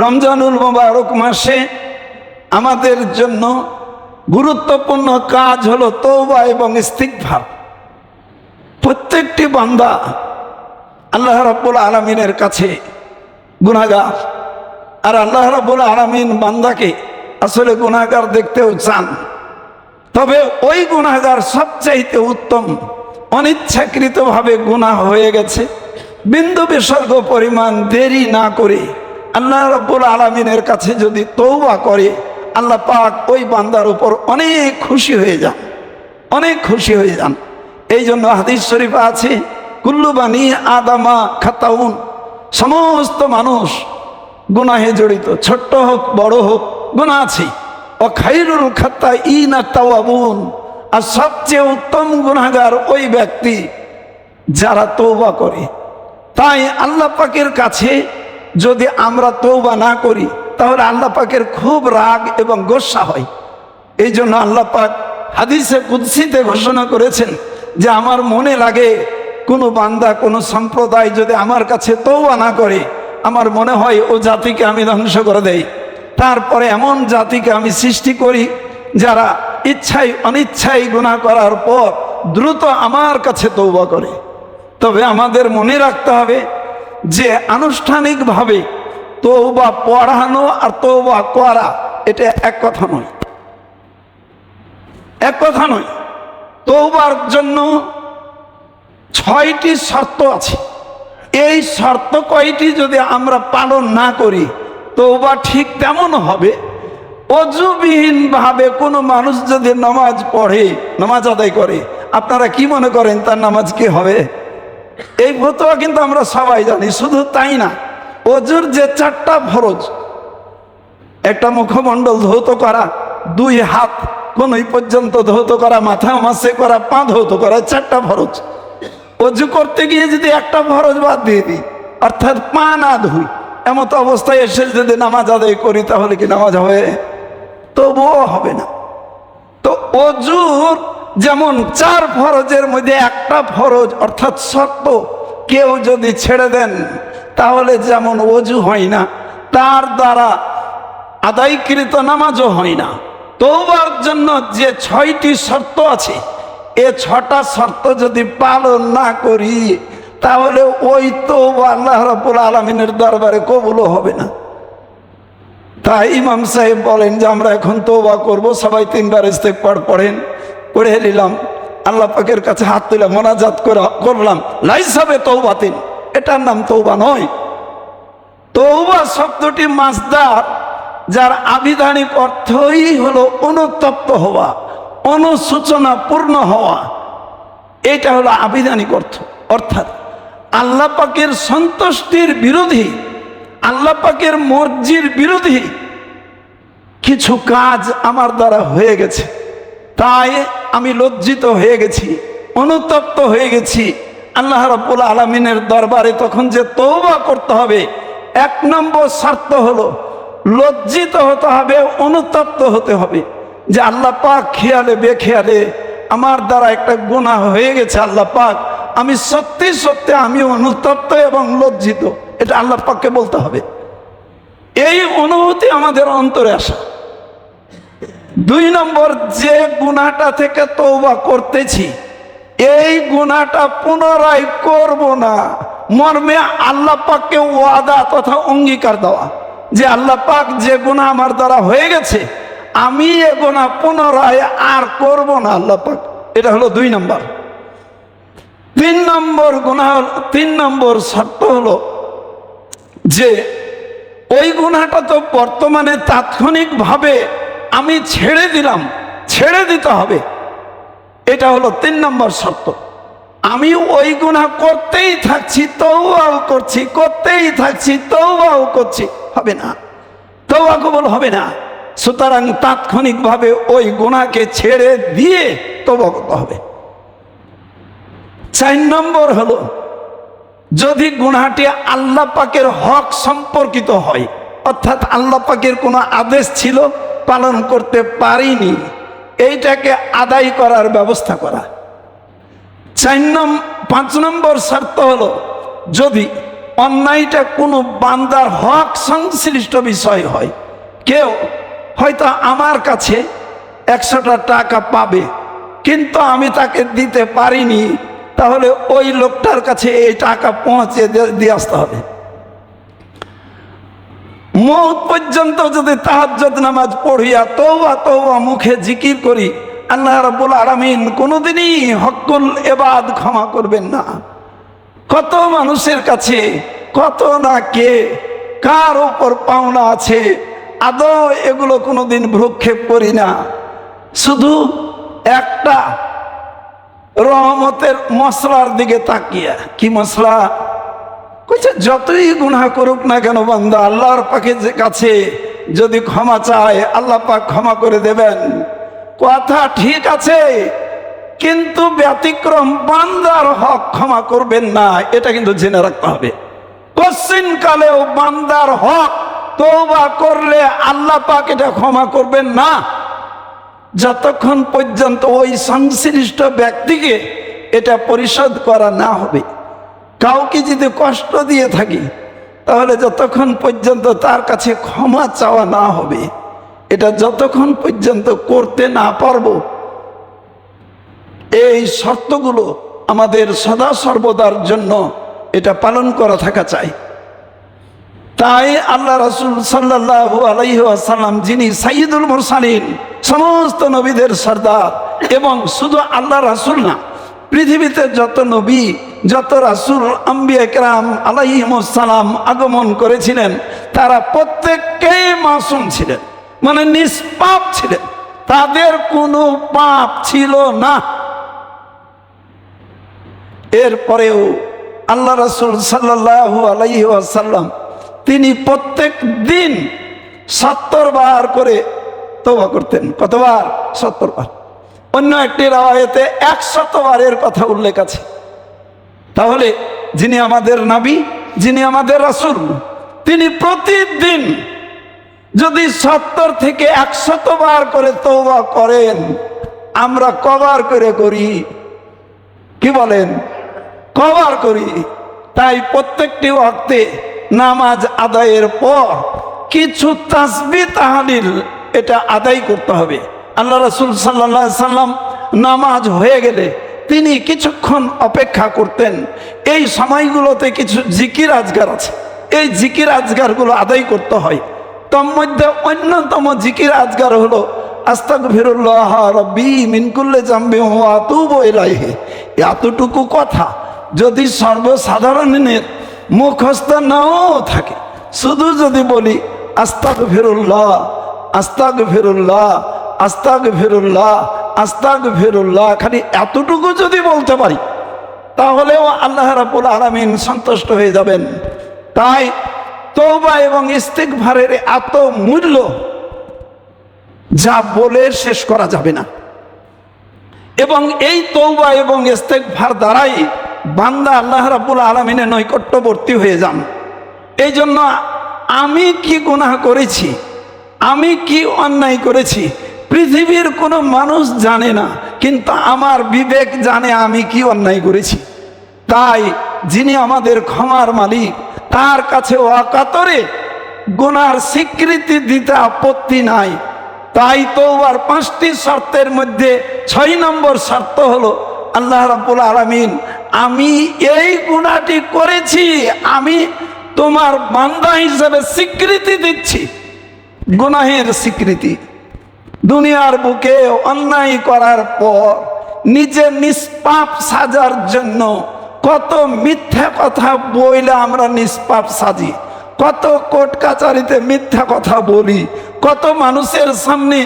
রমজানুল মোবারক মাসে আমাদের জন্য গুরুত্বপূর্ণ কাজ হলো তৌবা এবং ইস্তিকভার প্রত্যেকটি বান্দা আল্লাহ রাব্বুল আলমিনের কাছে গুনাগার আর আল্লাহ রাব্বুল আলমিন বান্দাকে আসলে গুণাগার দেখতেও চান। তবে ওই গুণাগার সবচাইতে উত্তম, অনিচ্ছাকৃতভাবে গুনাহ হয়ে গেছে। বিন্দু বিসর্গ পরিমাণ দেরি না করে আল্লাহ রব্বুল আলমিনের কাছে যদি তৌবা করে, আল্লাহ পাক ওই বান্দার উপর অনেক খুশি হয়ে যান। অনেক খুশি হয়ে যান। এই জন্য হাদিস শরীফ আছে, কুল্লু বানি আদামা খাতাউন, সমস্ত মানুষ গুনাহে জড়িত, ছোট্ট হোক, বড় হোক গুণা আছে। ও খাইরুল খাত্তা ইন তাওয়াবুন, আর সবচেয়ে উত্তম গুনাহগার ওই ব্যক্তি যারা তৌবা করে। তাই আল্লাহ পাকের কাছে যদি আমরা তৌবা না করি, তাহলে আল্লাহ পাকের খুব রাগ এবং গোসা হয়। এই জন্য আল্লাহ পাক হাদিসে কুৎসিতে ঘোষণা করেছেন যে, আমার মনে লাগে কোনো বান্দা, কোনো সম্প্রদায় যদি আমার কাছে তৌবা না করে, আমার মনে হয় ও জাতিকে আমি ধ্বংস করে দেই। তারপরে এমন জাতিকে আমি সৃষ্টি করি, যারা ইচ্ছাই অনিচ্ছাই গুণা করার পর দ্রুত আমার কাছে তৌবা করে। তবে আমাদের মনে রাখতে হবে যে আনুষ্ঠানিকভাবে তৌবা পড়ানো আর তৌবা করা, এটা এক কথা নয়। এক কথা নয়। তৌবার জন্য ছয়টি শর্ত আছে। এই শর্ত কয়টি যদি আমরা পালন না করি তৌবা ঠিক তেমন হবে। অজুবিহীনভাবে কোনো মানুষ যদি নামাজ পড়ে, নামাজ আদায় করে, আপনারা কি মনে করেন তার নামাজ কি হবে? এই ফতোয়া কিন্তু আমরা সবাই জানি, শুধু তাই না। অজুর যে চারটা ফরজ, একটা মুখমণ্ডল ধৌত করা, দুই হাত কোনই পর্যন্ত ধৌত করা, মাথা মাসে করা, পা ধৌত করা চারটা ফরজ। অজু করতে গিয়ে যদি একটা ফরজ বাদ দিয়ে দিই, অর্থাৎ পা না ধুই, এমত অবস্থায় এসে যদি নামাজ আদায় করি, তাহলে কি নামাজ হবে? তবুও হবে না। তো অজুর যেমন চার ফরজের মধ্যে একটা ফরজ অর্থাৎ শর্ত, কেউ যদি ছেড়ে দেন, তাহলে যেমন অজু হয় না, তার দ্বারা আদায়কৃত নামাজও হয় না। তৌবার জন্য যে ছয়টি শর্ত আছে, এ ছটা শর্ত যদি পালন না করি, তাহলে ওই তো আল্লাহ রব্বুল আলমিনের দরবারে কবুলও হবে না। তাই ইমাম সাহেব বলেন যে, আমরা এখন তৌবা করব। সবাই তিনবার ইস্তেকবার পড়েন। পড়ে নিলাম। আল্লাহ পাকের কাছে হাত তুলে মোনাজাত করে করলাম। লাইসাবে তৌবাতিন এটার নাম তৌবা নয়। তৌবা শব্দটি মাসদার যার আবিধানিক অর্থই হলো অনুতপ্ত হওয়া অনুসূচনা পূর্ণ হওয়া। এটা হলো আবিধানিক অর্থ। অর্থাৎ আল্লাহ পাকের সন্তুষ্টির বিরোধী, আল্লাহ পাকের মর্জির বিরোধী কিছু কাজ আমার দ্বারা হয়ে গেছে। তাই আমি লজ্জিত হয়ে গেছি, অনুতপ্ত হয়ে গেছি। আল্লাহ রব্বুল আলমিনের দরবারে তখন যে তৌবা করতে হবে, এক নম্বর শর্ত হলো, লজ্জিত হতে হবে, অনুতপ্ত হতে হবে। যে আল্লাহ পাক খেয়ালে, বেখেয়ালে আমার দ্বারা একটা গুণা হয়ে গেছে আল্লাহ পাক, আমি সত্যি সত্যি আমি অনুতপ্ত এবং লজ্জিত। এটা আল্লাহ পাককে বলতে হবে। এই অনুভূতি আমাদের অন্তরে আসা। দুই নম্বর যে গুণাটা থেকে তৌবা করতেছি, এই গুণাটা পুনরায় করব না। মর্মে আল্লাহ পাককে ওয়াদা তথা অঙ্গীকার দেওয়া। যে আল্লাহ পাক যে গুণা আমার দ্বারা হয়ে গেছে, আমি এ গুণা পুনরায় আর করব না আল্লাহ পাক। এটা হলো দুই নম্বর। তিন নম্বর গুণা তিন নম্বর শর্ত হলো যে ওই গুণাটা তো বর্তমানে তাৎক্ষণিকভাবে আমি ছেড়ে দিলাম, ছেড়ে দিতে হবে। এটা হলো তিন নম্বর শর্ত। আমি ওই গুণা করতেই থাকছি তৌবাও করছি, করতেই থাকছি তৌবাও করছি। হবে না। তৌবা কবল হবে না। সুতরাং তাৎক্ষণিকভাবে ওই গুণাকে ছেড়ে দিয়ে তৌবা করতে হবে। চার নম্বর হলো, যদি গুণাটি আল্লাহ পাকের হক সম্পর্কিত হয়, অর্থাৎ আল্লাহ পাকের কোনো আদেশ ছিল পালন করতে পারিনি, এইটাকে আদায় করার ব্যবস্থা করা। চার নম, পাঁচ নম্বর শর্ত হলো, যদি অন্যায়টা কোনো বান্দার হক সংশ্লিষ্ট বিষয় হয়, কেউ হয়তো আমার কাছে একশোটা টাকা পাবে, কিন্তু আমি তাকে দিতে পারিনি, তাহলে ওই লোকটার কাছে এই টাকা পৌঁছে দিয়ে আসতে হবে। মৌত পর্যন্ত যদি তাহাজ্জত নামাজ পড়িয়া তৌবা তৌবা মুখে জিকির করি, আল্লাহ রাব্বুল আলামিন কোনোদিনই হকুল এবাদ ক্ষমা করবেন না। কত মানুষের কাছে, কত না কে, কার ওপর পাওনা আছে, আদৌ এগুলো কোনোদিন ভ্রুক্ষেপ করি না। শুধু একটা রহমতের মশলার দিকে তাকিয়া। কি মশলা? কইছে যতই গুনাহ করুক না কেন বান্দা, আল্লাহর যে কাছে যদি ক্ষমা চায়, আল্লাহ পাক ক্ষমা করে দেবেন। কথা ঠিক আছে, কিন্তু ব্যতিক্রম বান্দার হক ক্ষমা করবেন না, এটা কিন্তু জেনে রাখতে হবে। কশ্চিন কালেও বান্দার হক তৌবা করলে আল্লাহ পাক এটা ক্ষমা করবেন না। যতক্ষণ পর্যন্ত ওই সংশ্লিষ্ট ব্যক্তিকে এটা পরিশোধ করা না হবে। কাউকে যদি কষ্ট দিয়ে থাকি, তাহলে যতক্ষণ পর্যন্ত তার কাছে ক্ষমা চাওয়া না হবে, এটা যতক্ষণ পর্যন্ত করতে না পারব, এই শর্তগুলো আমাদের সদা সর্বদার জন্য এটা পালন করা থাকা চাই। তাই আল্লাহ রসুল সাল্লাহ আলাইসাল্লাম যিনি সাইদুল মুরসালিন, সমস্ত নবীদের সর্দার এবং শুধু আল্লাহ রাসুল না, পৃথিবীতে যত নবী যত রাসুল, আম্বিয়া কেরাম আলাইসালাম আগমন করেছিলেন, তারা প্রত্যেককেই মাসুম ছিলেন মানে নিষ্পাপ ছিলেন। তাদের কোনো পাপ ছিল না। এরপরেও আল্লাহ রসুল সাল্লাহ আলাইহি আসাল্লাম তিনি প্রত্যেক দিন সত্তর বার করে তবা করতেন। কতবার? সত্তর বার। অন্য একটি রাওয়ায়তে একশত বারের কথা উল্লেখ আছে। তাহলে যিনি আমাদের নাবি, যিনি আমাদের রাসুল, তিনি প্রতিদিন যদি সত্তর থেকে একশত বার করে তৌবা করেন, আমরা কবার করে করি। কি বলেন? কবার করি। তাই প্রত্যেকটি ওয়াক্তে নামাজ আদায়ের পর কিছু তাসবি তাহালিল এটা আদায় করতে হবে। আল্লাহ রসুল সাল্লা সাল্লাম নামাজ হয়ে গেলে তিনি কিছুক্ষণ অপেক্ষা করতেন। এই সময়গুলোতে কিছু জিকির আজগার আছে। এই জিকির আজগারগুলো আদায় করতে হয়। তোর মধ্যে অন্যতম জিকির আজগার হলো আস্তাক ফিরুল্লাহ রব্বি মিনকুল্লে জাম্বি হওয়া তুব এলাইহে এতটুকু কথা যদি সর্বসাধারণের মুখস্থ নাও থাকে, শুধু যদি বলি আস্তাক ফিরুল্লাহ আস্তাক ফিরুল্লাহ আস্তাক ফিরুল্লাহ আস্তাক ফিরুল্লাহ খালি এতটুকু যদি বলতে পারি, তাহলেও আল্লাহ রাবুল আলমিন সন্তুষ্ট হয়ে যাবেন। তাই তৌবা এবং ইস্তেকভারের এত মূল্য যা বলে শেষ করা যাবে না। এবং এই তৌবা এবং ইস্তেকভার দ্বারাই বান্দা আল্লাহ রাবুল আলমিনের নৈকট্যবর্তী হয়ে যান। এই জন্য আমি কি গুনাহ করেছি, আমি কি অন্যায় করেছি পৃথিবীর কোনো মানুষ জানে না, কিন্তু আমার বিবেক জানে আমি কি অন্যায় করেছি। তাই যিনি আমাদের ক্ষমার মালিক, তার কাছে অকাতরে গুনার স্বীকৃতি দিতে আপত্তি নাই। তাই তো আর পাঁচটি শর্তের মধ্যে ছয় নম্বর শর্ত হলো, আল্লাহ রাবুল আলমিন, আমি এই গুণাটি করেছি, আমি তোমার বান্দা হিসেবে স্বীকৃতি দিচ্ছি। গুনাহের স্বীকৃতি। দুনিয়ার বুকে অন্যায় করার পর নিজে নিষ্পাপ সাজার জন্য কত মিথ্যা কথা বইলে আমরা নিষ্পাপ সাজি। কত কোর্ট কাচারিতে মিথ্যা কথা বলি। কত মানুষের সামনে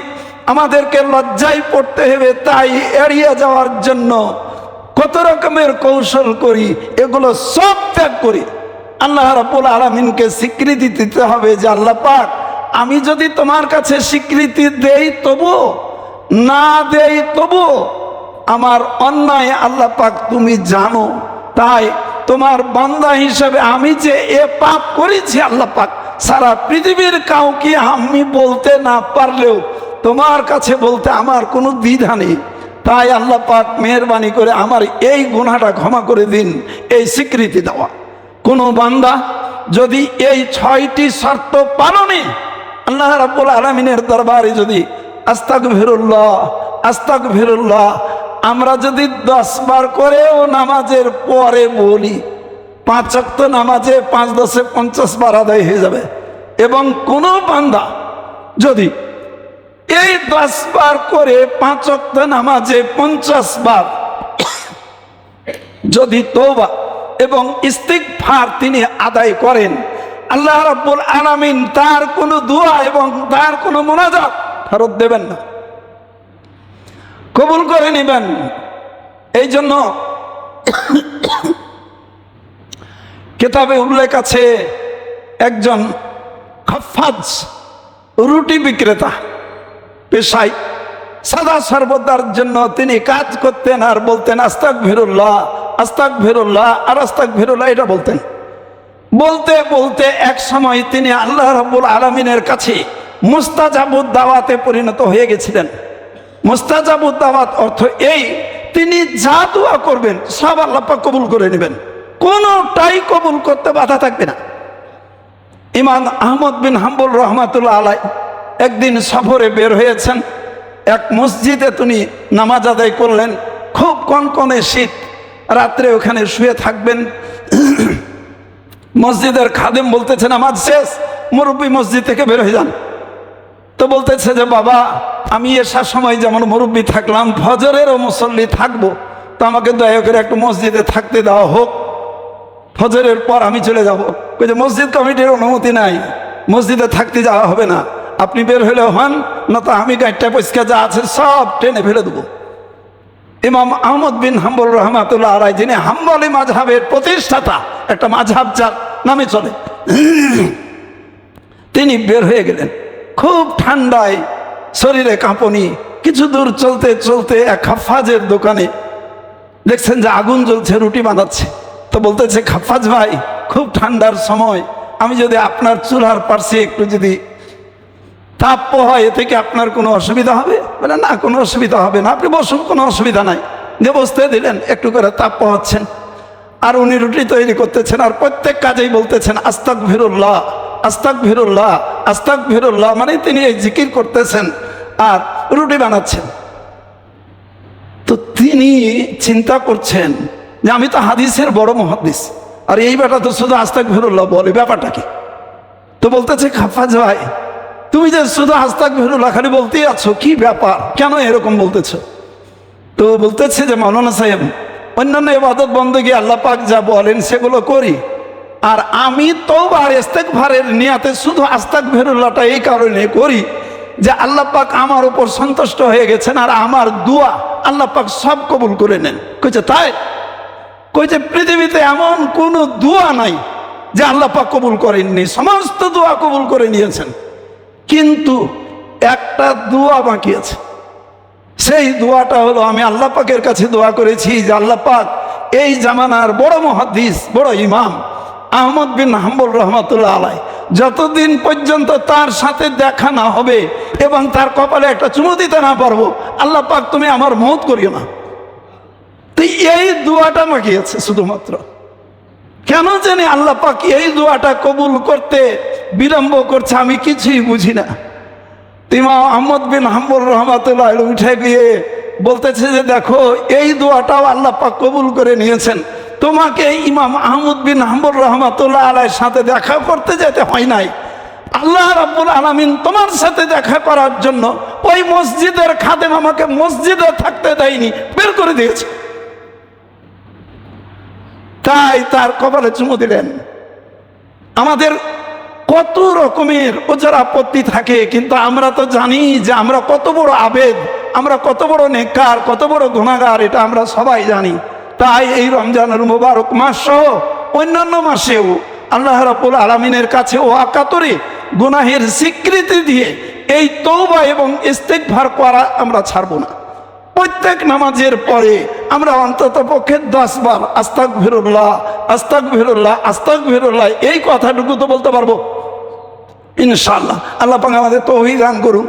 আমাদেরকে লজ্জায় পড়তে হবে, তাই এড়িয়ে যাওয়ার জন্য কত রকমের কৌশল করি, এগুলো সব ত্যাগ করি। আল্লাহ রাবুল আলমিনকে স্বীকৃতি দিতে হবে যে আল্লাহ পাক আমি যদি তোমার কাছে স্বীকৃতি দেই তবু, না দেই তবু, আমার অন্যায় আল্লাহ পাক তুমি জানো। তাই তোমার বান্দা হিসেবে আমি যে এ পাপ করেছি আল্লাহ পাক, সারা পৃথিবীর কাউকে আমি বলতে না পারলেও, তোমার কাছে বলতে আমার কোনো দ্বিধা নেই। তাই আল্লাহ পাক মেহরবানি করে আমার এই গুণাটা ক্ষমা করে দিন, এই স্বীকৃতি দেওয়া। কোনো বান্দা যদি এই ছয়টি শর্ত পালনে আল্লাহ রাব্বুল আলমিনের দরবারে যদি আস্তাক ফিরুল্লাহ আস্তাক ফিরুল্লাহ আমরা যদি দশ বার করেও নামাজের পরে বলি, পাঁচ অক্ত নামাজে পাঁচ দশে পঞ্চাশ বার আদায় হয়ে যাবে। এবং কোনো বান্দা যদি এই দশ বার করে পাঁচ অক্ত নামাজে পঞ্চাশ বার যদি তোবা এবং ইস্তিকফার তিনি আদায় করেন আল্লাহ রাব্বুল আলামিন তার কোনো দোয়া এবং তার কোনো মোনাজাত ফেরত দেবেন না। কবুল করে নেবেন। এই জন্য কেতাবে উল্লেখ আছে, একজন খফাজ রুটি বিক্রেতা, পেশায় সাদা সর্বদার জন্য তিনি কাজ করতেন আর বলতেন আস্তাক ভেরুল্লাহ আস্তাক ভেরুল্লাহ আর আস্তাক ভেরুল্লাহ এটা বলতেন। বলতে বলতে এক সময় তিনি আল্লাহ রব্বুল আলমিনের কাছে মুস্তাজাবুদ দাওয়াতে পরিণত হয়ে গেছিলেন। মুস্তাজাবুদ দাওয়াত অর্থ এই, তিনি যা দোয়া করবেন সব আল্লাপা কবুল করে নেবেন। কোনোটাই কবুল করতে বাধা থাকবে না। ইমাম আহমদ বিন হাম্বুল রহমাতুল্লাহ আলাই একদিন সফরে বের হয়েছেন। এক মসজিদে তিনি নামাজ আদায় করলেন। খুব কনকনে শীত, রাত্রে ওখানে শুয়ে থাকবেন। মসজিদের খাদেম বলতেছে, নামাজ শেষ, মুরব্বী মসজিদ থেকে বের হয়ে যান। তো বলতেছে যে, বাবা, আমি এসার সময় যেমন মুরব্বী থাকলাম, ফজরেরও মুসল্লি থাকব। তো আমাকে দয়া করে একটু মসজিদে থাকতে দেওয়া হোক। ফজরের পর আমি চলে যাব। যে মসজিদ কমিটির অনুমতি নাই। মসজিদে থাকতে যাওয়া হবে না। আপনি বের হলে হন না তো আমি গাড়িটা পরিষ্কার যা আছে সব ট্রেনে ফেলে দেবো। ইমাম আহমদ বিন হাম্বুল রহমাতুল্লাহ আলাই, যিনি হাম্বলি মাঝহাবের প্রতিষ্ঠাতা একটা মাঝহাব যার নামে চলে। তিনি বের হয়ে গেলেন। খুব ঠান্ডায় শরীরে কাঁপনি। কিছু দূর চলতে চলতে এক খাফাজের দোকানে দেখছেন যে আগুন জ্বলছে, রুটি বানাচ্ছে। তো বলতেছে খাফাজ ভাই, খুব ঠান্ডার সময়। আমি যদি আপনার চুলার পার্শ্বে একটু যদি তাপ হয় এ থেকে আপনার কোনো অসুবিধা হবে? বলে, না, কোনো অসুবিধা হবে না। আপনি বসুন, কোনো অসুবিধা নাই। যে দিলেন, একটু করে তাপ পোহাচ্ছেন। আর উনি রুটি তৈরি করতেছেন, আর প্রত্যেক কাজেই বলতেছেন আস্তাক ভিরুল্লাহ আস্তাক ভিরুল্লাহ আস্তাক ভিরুল্লাহ মানে তিনি এই জিকির করতেছেন আর রুটি বানাচ্ছেন। তো তিনি চিন্তা করছেন যে আমি তো হাদিসের বড় মহাদিস, আর এই বেটা তো শুধু আস্তাক ভিরুল্লাহ বলে, ব্যাপারটা কি? তো বলতেছে খাফাজ ভাই তুমি যে শুধু আস্তাক ভিরুল্লাহ খালি বলতেই আছো, কি ব্যাপার? কেন এরকম বলতেছো? তো বলতেছে যে মৌলানা সাহেব অন্যান্য এবাদত বন্দী আল্লাহ পাক যা বলেন সেগুলো করি। আর আমি তো আর ইস্তেক ভারের নিয়াতে শুধু আস্তাক ভেরুল্লাহটা এই কারণে করি যে আল্লাহ পাক আমার উপর সন্তুষ্ট হয়ে গেছেন আর আমার দোয়া আল্লাহ পাক সব কবুল করে নেন। কইছে, তাই? কইছে, পৃথিবীতে এমন কোনো দোয়া নাই যে আল্লাহ পাক কবুল করেননি। সমস্ত দোয়া কবুল করে নিয়েছেন। কিন্তু একটা দোয়া বাকি আছে। সেই দোয়াটা হলো, আমি আল্লাহ পাকের কাছে দোয়া করেছি যে আল্লাহ পাক এই জামানার বড় মহাদিস বড় ইমাম আহমদ বিন হাম্বুল রহমতুল্লাহ আলাই যতদিন পর্যন্ত তার সাথে দেখা না হবে এবং তার কপালে একটা চুমু দিতে না পারব, আল্লাহ পাক তুমি আমার মত করিও না। তো এই দোয়াটা আছে শুধুমাত্র। কেন জানি আল্লাহ পাক এই দোয়াটা কবুল করতে বিলম্ব করছে, আমি কিছুই বুঝি না। ইমাম আহমদ বিন হাম্বুল রহমাতুল্লাহ উঠে গিয়ে বলতেছে যে, দেখো, এই দোয়াটাও আল্লাহ পাক কবুল করে নিয়েছেন। তোমাকে ইমাম আহমদ বিন হাম্বুল রহমাতুল্লাহ আলাইয়ের সাথে দেখা করতে যেতে হয় নাই। আল্লাহ রাব্বুল আলামিন তোমার সাথে দেখা করার জন্য ওই মসজিদের খাদেম আমাকে মসজিদে থাকতে দেয়নি, বের করে দিয়েছে। তাই তার কপালে চুমু দিলেন। আমাদের কত রকমের ওজার আপত্তি থাকে, কিন্তু আমরা তো জানি যে আমরা কত বড় আবেদ আমরা কত বড় নেকার কত বড় গুণাগার, এটা আমরা সবাই জানি। তাই এই রমজানের মোবারক মাস সহ অন্যান্য মাসেও আল্লাহ রাবুল আলমিনের কাছে ও আকাতরে গুনাহের স্বীকৃতি দিয়ে এই তৌবা এবং ইস্তেকভার করা আমরা ছাড়বো না। প্রত্যেক নামাজের পরে আমরা অন্তত পক্ষে দশ বার আস্তাক ভেরুল্লাহ আস্তাক ভেরুল্লাহ আস্তাক ভেরুল্লাহ এই কথাটুকু তো বলতে পারব। ইনশাল্লাহ আল্লাহ পাক আমাদের তৌহিদান করুন